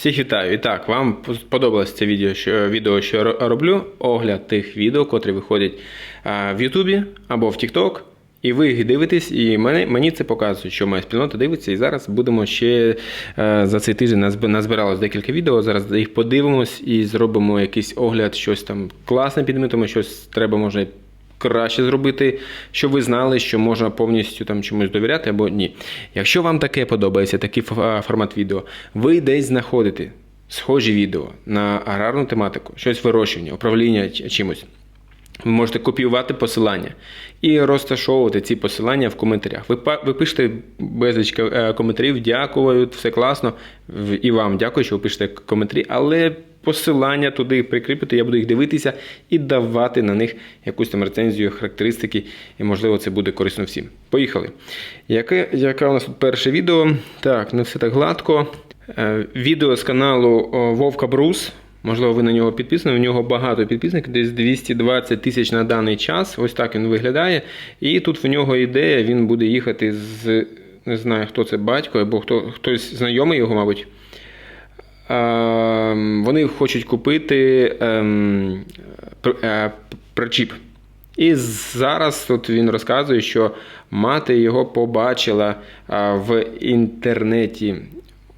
Всіх вітаю. І так, вам сподобалось це відео, що, відео, що я роблю, огляд тих відео, котрі виходять в Ютубі або в TikTok. І ви їх дивитесь, і мене, мені це показує, що моя спільнота дивиться. І зараз будемо ще е, за цей тиждень назб- назбиралось декілька відео. Зараз їх подивимось і зробимо якийсь огляд, щось там класне підмітимо, щось треба може краще зробити, щоб ви знали, що можна повністю там чомусь довіряти або ні. Якщо вам таке подобається, такий формат відео, ви десь знаходите схожі відео на аграрну тематику, щось вирощування, управління чимось. Ви можете копіювати посилання і розташовувати ці посилання в коментарях. Ви, ви пишете безліч е, коментарів, дякую, все класно. І вам дякую, що ви пишете коментарі, але посилання туди прикріпити, я буду їх дивитися і давати на них якусь там рецензію, характеристики, і можливо це буде корисно всім. Поїхали. Яке, яке у нас тут перше відео? Так, не все так гладко. Е, Відео з каналу Вовка Брус. Можливо, ви на нього підписані. У нього багато підписників, десь 220 тисяч на даний час. Ось так він виглядає. І тут в нього ідея, він буде їхати з. Не знаю, хто це батько, або хто, хтось знайомий його, мабуть. Ем, Вони хочуть купити ем, пр- е, причіп. І зараз тут він розказує, що мати його побачила в інтернеті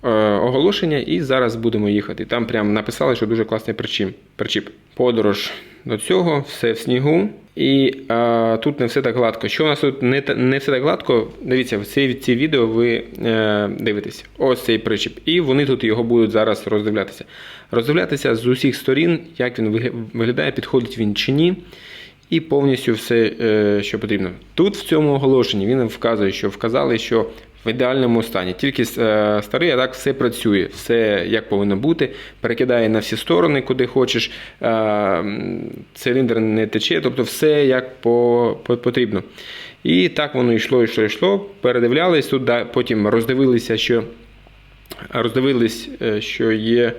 е, оголошення, і зараз будемо їхати. Там прям написали, що дуже класний причіп. причіп. Подорож до цього, все в снігу. І а, тут не все так гладко. Що у нас тут не, не все так гладко? Дивіться, в ці, ці відео ви е, дивитесь. Ось цей причіп. І вони тут його будуть зараз роздивлятися. Роздивлятися з усіх сторін, як він виглядає, підходить він чи ні і повністю все, е, що потрібно. Тут в цьому оголошенні він вказує, що вказали, що в ідеальному стані. Тільки е, старий, а так все працює, все як повинно бути, перекидає на всі сторони, куди хочеш. е, Циліндр не тече, тобто все як по, по- потрібно. І так воно йшло, йшло, йшло. Передивлялись тут, да, потім роздивилися, що роздивились, е, що є,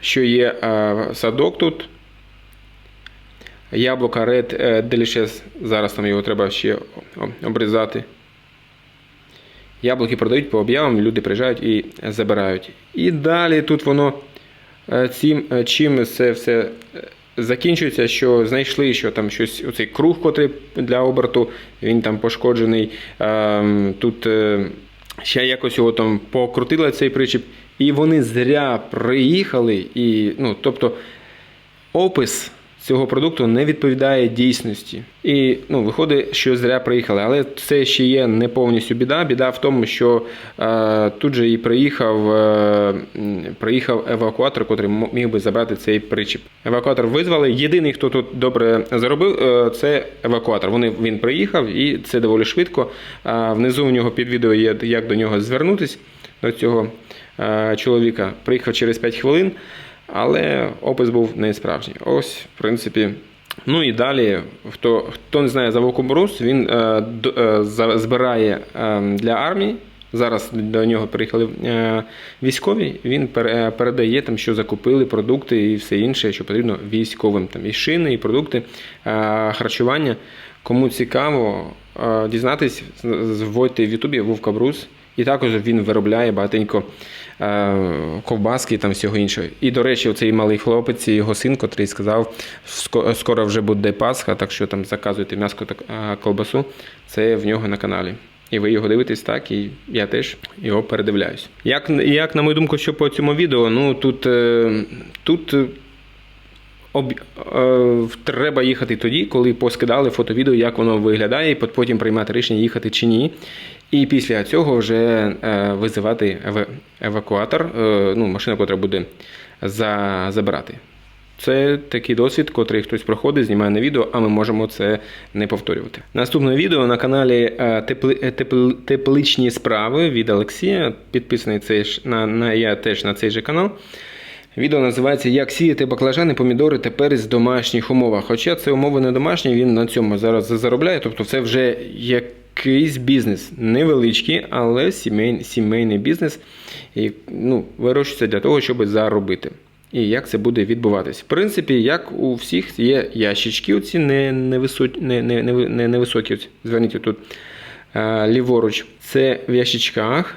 що є е, садок тут. Яблука е, Delicious, зараз там його треба ще обрізати. Яблуки продають по об'явам, люди приїжджають і забирають. І далі тут воно е, цим, е, чим це все е, закінчується, що знайшли, що там щось, оцей круг, котрий для оберту, він там пошкоджений. Ем, Тут ще якось його там покрутили цей причіп. І вони зря приїхали. І, ну, тобто, опис цього продукту не відповідає дійсності. І ну, виходить, що зря приїхали. Але це ще є не повністю біда. Біда в тому, що е, тут же і приїхав, е, приїхав евакуатор, який міг би забрати цей причіп. Евакуатор визвали. Єдиний, хто тут добре заробив, е, це евакуатор. Вони, він приїхав і це доволі швидко. А внизу у нього під відео є, як до нього звернутись до цього е, чоловіка. Приїхав через 5 хвилин. Але опис був не справжній. Ось, в принципі. Ну і далі, хто, хто не знає за Вовкоборус, він е, д- е, збирає е, для армії. Зараз до нього приїхали е, військові. Він пере- е, передає там, що закупили продукти і все інше, що потрібно військовим. Там і шини, і продукти, е, харчування. Кому цікаво е, дізнатись, з- з- в Ютубі Вовка Брус. І також він виробляє багатенько ковбаски і там всього іншого. І, до речі, оцей малий хлопець, його син, котрий сказав, «Ско- скоро вже буде Пасха, так що там заказуйте м'ясо та е, ковбасу. Це в нього на каналі. І ви його дивитесь так, і я теж його передивляюсь. Як, як на мою думку, що по цьому відео, ну тут, е, тут е, об, е, треба їхати тоді, коли поскидали фото-відео, як воно виглядає, і потім приймати рішення, їхати чи ні. І після цього вже е, визивати ев- евакуатор, е, ну, машина, яка буде за, забирати. Це такий досвід, котрий хтось проходить, знімає на відео, а ми можемо це не повторювати. Наступне відео на каналі е, Тепли, е, Тепличні справи від Олексія. Підписаний цей на, на я теж на цей же канал. Відео називається Як сіяти баклажани, помідори перець в домашніх умовах. Хоча це умови не домашні, він на цьому зараз заробляє. Тобто це вже якийсь бізнес. Невеличкий, але сімейний, сімейний бізнес. І ну, вирощується для того, щоб заробити. І як це буде відбуватись? В принципі, як у всіх є ящички, оці не, невисокі, не, не, не, не, невисокі. Зверніть тут е, ліворуч. Це в ящичках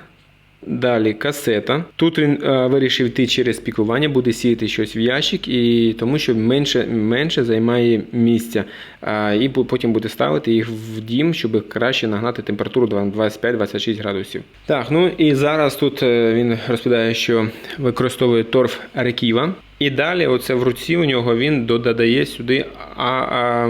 Далі касета. Тут він е, вирішив йти через пікування, буде сіяти щось в ящик, і тому що менше, менше займає місця. А, і потім буде ставити їх в дім, щоб краще нагнати температуру 25-26 градусів. Так, ну і зараз тут е, він розповідає, що використовує торф реківа. І далі, оце в руці у нього він додає сюди а, а,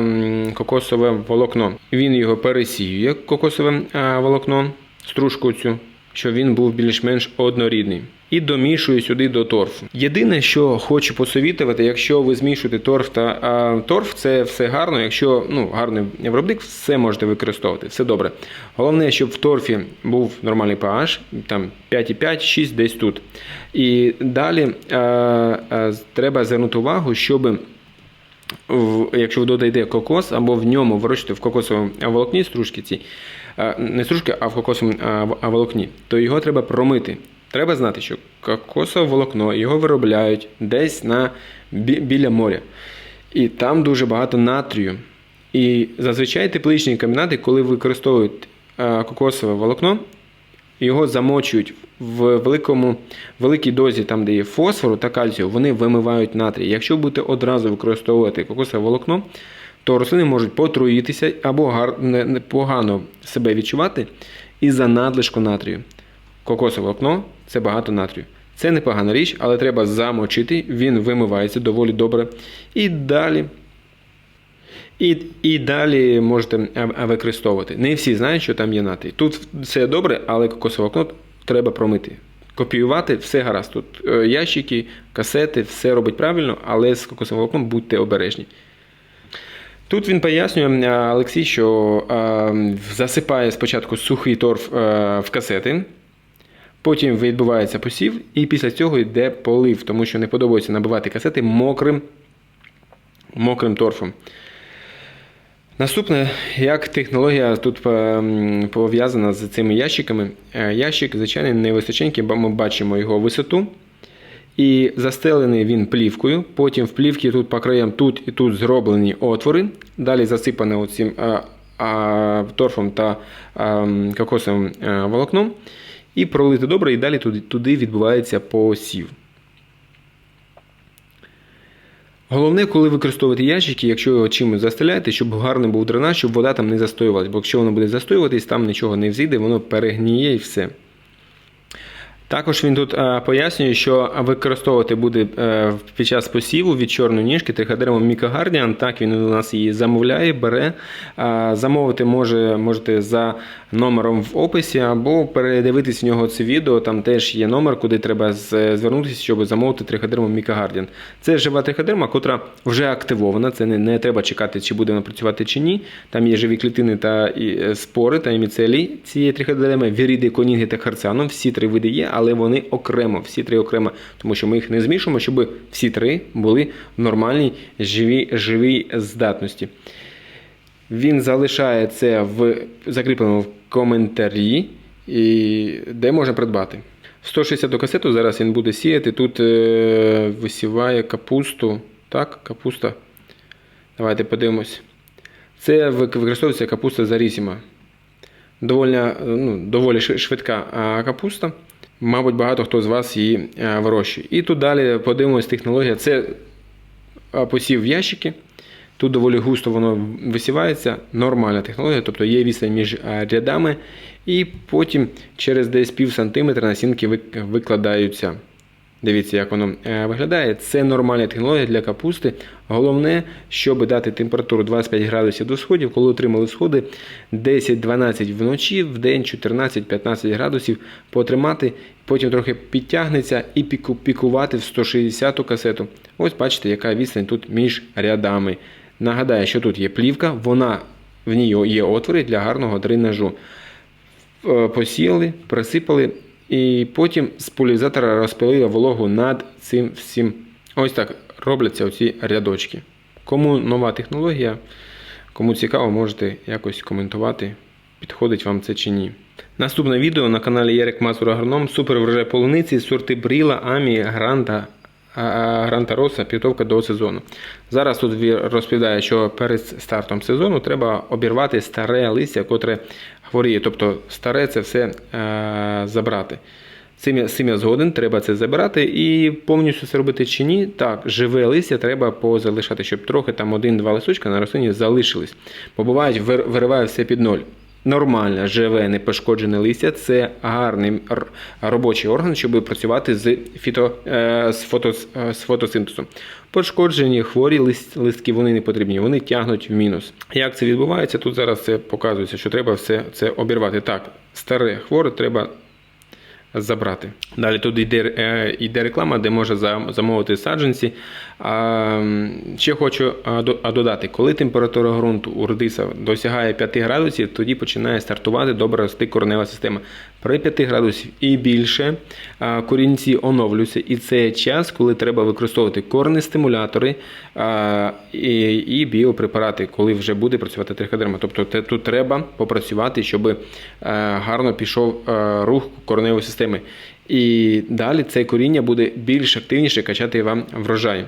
кокосове волокно. Він його пересіює, кокосове а, волокно, стружку цю, щоб він був більш-менш однорідний. І домішує сюди до торфу. Єдине, що хочу посовітувати, якщо ви змішуєте торф та а, торф, це все гарно. Якщо ну, гарний виробник, все можете використовувати, все добре. Головне, щоб в торфі був нормальний pH, там 5,5, 6 десь тут. І далі а, а, треба звернути увагу, щоб якщо ви додаєте кокос або в ньому вирощуєте в кокосовому волокні стружки ці, не стружки, а в кокосовому волокні, то його треба промити. Треба знати, що кокосове волокно його виробляють десь на, біля моря. І там дуже багато натрію. І зазвичай тепличні комбінати, коли використовують кокосове волокно, його замочують в великому, великій дозі, там, де є фосфору та кальцію, вони вимивають натрій. Якщо будете одразу використовувати кокосове волокно, то рослини можуть потруїтися або погано себе відчувати із-за надлишку натрію. Кокосове волокно це багато натрію. Це непогана річ, але треба замочити, він вимивається доволі добре. І далі і, і далі можете використовувати. Не всі знають, що там є натрій. Тут все добре, але кокосове окно треба промити. Копіювати все гаразд. Тут е, ящики, касети, все робить правильно, але з кокосовим окном будьте обережні. Тут він пояснює Олексій, що е, засипає спочатку сухий торф е, в касети, потім відбувається посів, і після цього йде полив, тому що не подобається набивати касети мокрим, мокрим торфом. Наступне, як технологія тут пов'язана з цими ящиками. Е, Ящик, звичайно, невисоченький, бо ми бачимо його висоту. І застелений він плівкою. Потім в плівці тут по краям тут і тут зроблені отвори. Далі засипане оцим а, а, торфом та а, кокосовим а, волокном. І пролити добре, і далі туди, туди відбувається посів. Головне, коли використовувати ящики, якщо його чимось застеляєте, щоб гарний був дренаж, щоб вода там не застоювалась. Бо якщо воно буде застоюватись, там нічого не взійде, воно перегніє і все. Також він тут е, пояснює, що використовувати буде е, під час посіву від чорної ніжки триходерма Мікагардіан. Так він у нас її замовляє, бере. Е, замовити може, можете за номером в описі, або передивитись в нього це відео. Там теж є номер, куди треба звернутися, щоб замовити триходерму Мікагардіан. Це жива триходерма, котра вже активована. Це не, не треба чекати, чи буде вона працювати чи ні. Там є живі клітини та спори та міцелій цієї триходерми, віріди, конінги та харцаном. Всі три види є, але вони окремо, всі три окремо, тому що ми їх не змішуємо, щоб всі три були в нормальній живій, живій здатності. Він залишає це в закріпленому в коментарі, і де можна придбати. 160 до касету зараз він буде сіяти. Тут е, висіває капусту. Так, капуста. Давайте подивимось. Це використовується капуста зарісіма. Доволі, ну, доволі швидка капуста. Мабуть, багато хто з вас її вирощує. І тут далі подивимось технологія. Це а, посів в ящики. Тут доволі густо воно висівається. Нормальна технологія, тобто є відстань між рядами, і потім через десь пів сантиметра насінки викладаються. Дивіться, як воно е, виглядає. Це нормальна технологія для капусти. Головне, щоб дати температуру 25 градусів до сходів, коли отримали сходи 10-12 вночі, в день 14-15 градусів потримати, потім трохи підтягнеться і піку- пікувати в 160 касету. Ось бачите, яка відстань тут між рядами. Нагадаю, що тут є плівка, вона в ній є отвори для гарного дренажу. Е, посіяли, присипали, і потім з пуляризатора розпилили вологу над цим всім. Ось так робляться оці рядочки. Кому нова технологія, кому цікаво, можете якось коментувати, підходить вам це чи ні. Наступне відео на каналі Ярик Мазур Агроном. Супер врожай полуниці, сорти Бріла, Амі, Гранта, Гранта Роса, підготовка до сезону. Зараз тут розповідає, що перед стартом сезону треба обірвати старе листя, котре хворіє. Тобто старе це все е, забрати. Цим, цим я згоден, треба це забирати і повністю це робити чи ні. Так, живе листя треба позалишати, щоб трохи там один-два листочка на рослині залишились. Бо бувають, вириває все під ноль. Нормальне, живе, непошкоджене листя це гарний робочий орган, щоб працювати з, фіто, е, з, фото, е, з фотосинтезом. Пошкоджені хворі лист, листки вони не потрібні, вони тягнуть в мінус. Як це відбувається? Тут зараз це показується, що треба все це обірвати. Так, старе хворе треба забрати. Далі тут йде, е, йде реклама, де можна замовити саджанці. Ще хочу додати, коли температура ґрунту у редиса досягає 5 градусів, тоді починає стартувати добре рости коренева система. При 5 градусів і більше корінці оновлюються, і це час, коли треба використовувати корнестимулятори а, і, і біопрепарати, коли вже буде працювати триходерма. Тобто тут треба попрацювати, щоб е, гарно пішов е, рух кореневої системи. І далі це коріння буде більш активніше качати вам врожай.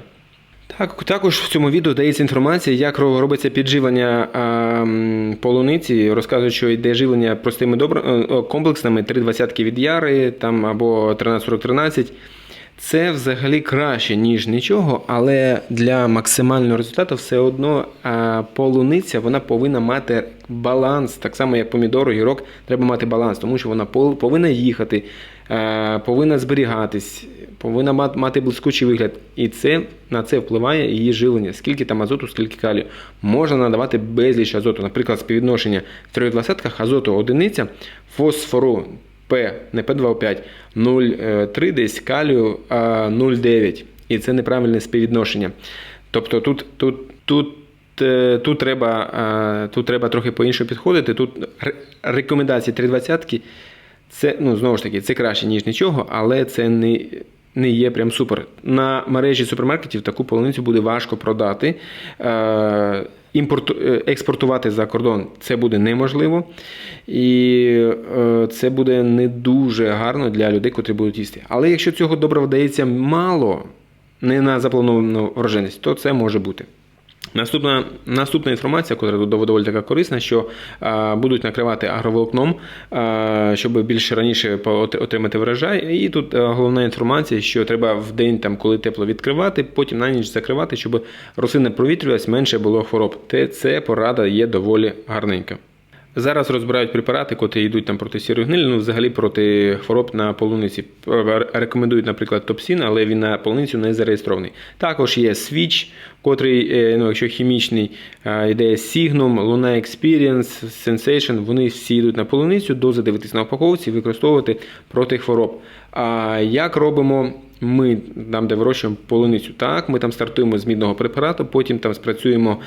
Так, також в цьому відео дається інформація, як робиться підживлення полуниці. Розказують, що йде живлення простими е, комплексними 3,20 від яри там, або 13-40-13. Це взагалі краще, ніж нічого, але для максимального результату все одно полуниця вона повинна мати баланс, так само як помідор, гірок, треба мати баланс, тому що вона повинна їхати, повинна зберігатись, повинна мати, блискучий вигляд. І це на це впливає її живлення. Скільки там азоту, скільки калію. Можна надавати безліч азоту. Наприклад, співвідношення в 3,20 азоту одиниця, фосфору П, не П2O5, 0,3 десь калію а 0,9. І це неправильне співвідношення. Тобто тут, тут, тут, е, тут, треба, е, тут треба трохи по-іншому підходити. Тут рекомендації 3,20 це, ну, знову ж таки, це краще, ніж нічого, але це не, не є прям супер. На мережі супермаркетів таку полуницю буде важко продати. Е, імпорту, е, експортувати за кордон це буде неможливо. І е, це буде не дуже гарно для людей, котрі будуть їсти. Але якщо цього добре вдається мало, не на заплановану врожайність, то це може бути. Наступна, наступна інформація, яка доволі така корисна, що а, будуть накривати агроволокном, а, щоб більше раніше отримати врожай. І тут а, головна інформація, що треба в день, там, коли тепло відкривати, потім на ніч закривати, щоб рослина провітрювалась, менше було хвороб. Те це порада є доволі гарненька. Зараз розбирають препарати, котрі йдуть там проти сірої гнилі, ну взагалі проти хвороб на полуниці. Рекомендують, наприклад, топсін, але він на полуницю не зареєстрований. Також є свіч, котрий, е, ну, якщо хімічний, е, йде Signum, Luna Experience, Sensation, вони всі йдуть на полуницю, дози дивитись на упаковці, використовувати проти хвороб. А як робимо ми там, де вирощуємо полуницю, так, ми там стартуємо з мідного препарату, потім там спрацюємо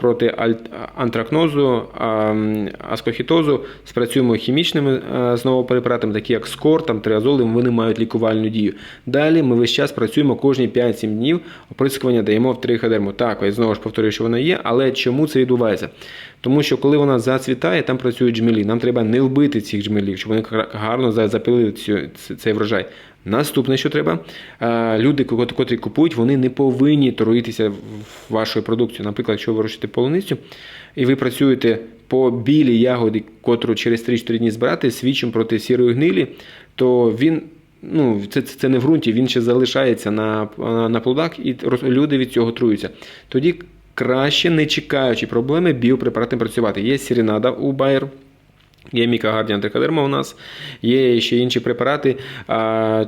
проти аль- антракнозу, а, аскохітозу, спрацюємо хімічними знову препаратами, такі як скор, там, триазоли, вони мають лікувальну дію. Далі ми весь час працюємо кожні 5-7 днів, оприскування даємо в триходерму. Так, я знову ж повторюю, що вона є, але чому це відбувається? Тому що коли вона зацвітає, там працюють джмелі. Нам треба не вбити цих джмелів, щоб вони гарно за- запилили цей врожай. Наступне, що треба, е, люди, котрі купують, вони не повинні труїтися вашою продукцією. Наприклад, якщо ви вирощуєте полуницю, і ви працюєте по білій ягоді, котру через 3-4 дні збирати свідчим проти сірої гнилі, то він. Ну, це, це не в ґрунті, він ще залишається на, на плодах, і люди від цього труються. Тоді краще, не чекаючи проблеми, біопрепаратами працювати. Є сірінада у Bayer, Є Міка Гардіан Трикадерма у нас, є ще інші препарати.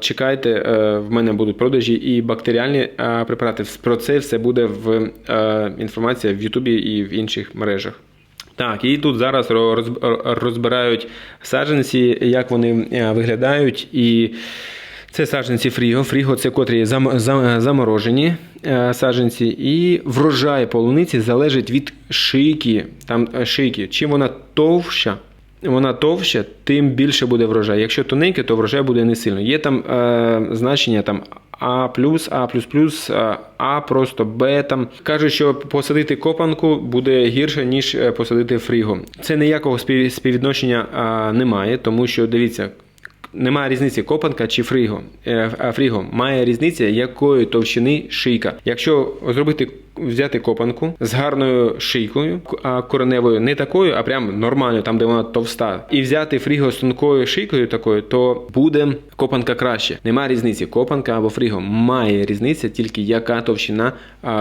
Чекайте, е, в мене будуть продажі і бактеріальні препарати. Про це все буде в е, інформація в Ютубі і в інших мережах. Так, і тут зараз розбирають саджанці, як вони е, виглядають. І це саджанці Фріго. Фріго це котрі зам- зам- заморожені е, саджанці. І врожай полуниці залежить від шийки. Там е, шийки. Чим вона товща, вона товща, тим більше буде врожай. Якщо тоненьке, то врожай буде не сильно. Є там е, значення там А, А, А, А просто Б. Там кажуть, що посадити копанку буде гірше, ніж е, посадити фріго. Це ніякого спів- співвідношення немає, тому що дивіться. Немає різниці копанка чи фріго. Е, фріго має різниця, якої товщини шийка. Якщо зробити взяти копанку з гарною шийкою, а кореневою не такою, а прям нормальною, там де вона товста, і взяти фріго з тонкою шийкою такою, то буде копанка краще. Немає різниці, копанка або фріго. Має різниця тільки яка товщина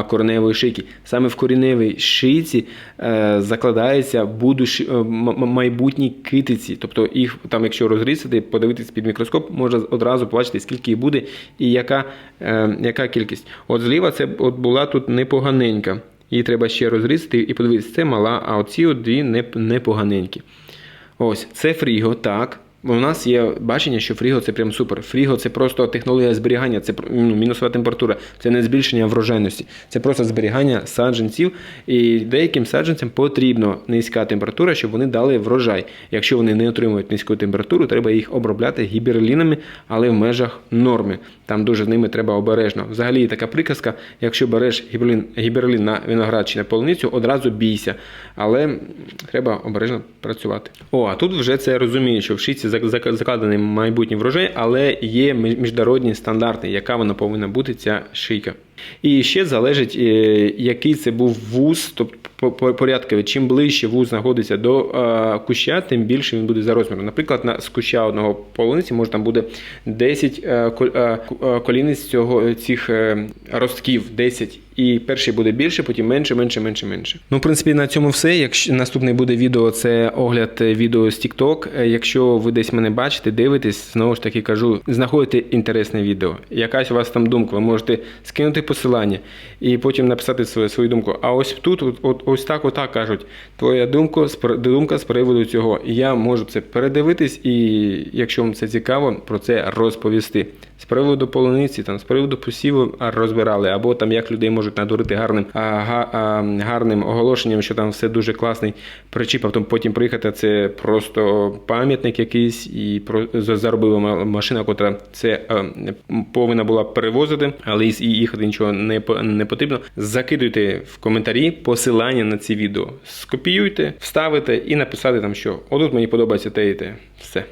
кореневої шийки. Саме в кореневій шийці е, закладається будущі, е, майбутні китиці. Тобто їх там, якщо розрізати, подивитись під мікроскоп, можна одразу побачити, скільки їх буде і яка, е, яка кількість. От зліва це от була тут непоганенька. Її треба ще розрізати і подивитися, це мала, а оці дві не- непоганенькі. Ось, це фріго, так. У нас є бачення, що фріго це прям супер. Фріго це просто технологія зберігання, це ну, мінусова температура, це не збільшення врожайності, це просто зберігання саджанців. І деяким саджанцям потрібна низька температура, щоб вони дали врожай. Якщо вони не отримують низьку температуру, треба їх обробляти гіберлінами, але в межах норми. Там дуже з ними треба обережно. Взагалі є така приказка: якщо береш гіберлін, гіберлін на виноград чи на полуницю, одразу бійся. Але треба обережно працювати. О, а тут вже це розуміє, що в зак- закладений майбутній врожай, але є міжнародні стандарти, яка вона повинна бути ця шийка. І ще залежить, е, який це був вуз, тобто по- по- Чим ближче вуз знаходиться до е, куща, тим більше він буде за розміром. Наприклад, на, з куща одного полуниці може там буде 10 е, е, коліниць цього, цих ростків, 10. І перший буде більше, потім менше, менше, менше, менше. Ну, в принципі, на цьому все. Якщо наступне буде відео, це огляд відео з TikTok. Якщо ви десь мене бачите, дивитесь, знову ж таки кажу, знаходите інтересне відео. Якась у вас там думка, ви можете скинути посилання і потім написати свою, свою думку. А ось тут, от, от, ось так, отак кажуть, твоя думка, думка з приводу цього. Я можу це передивитись, і якщо вам це цікаво, про це розповісти. З приводу полуниці, там, з приводу посіву розбирали, або там як людей можуть надурити гарним, а, а, гарним оголошенням, що там все дуже класний причіп, а потім приїхати, це просто пам'ятник якийсь, і заробила машина, котра це е, повинна була перевозити, але і їхати нічого не, потрібно. Закидуйте в коментарі посилання на ці відео. Скопіюйте, вставите і написати там, що отут мені подобається те і те. Все.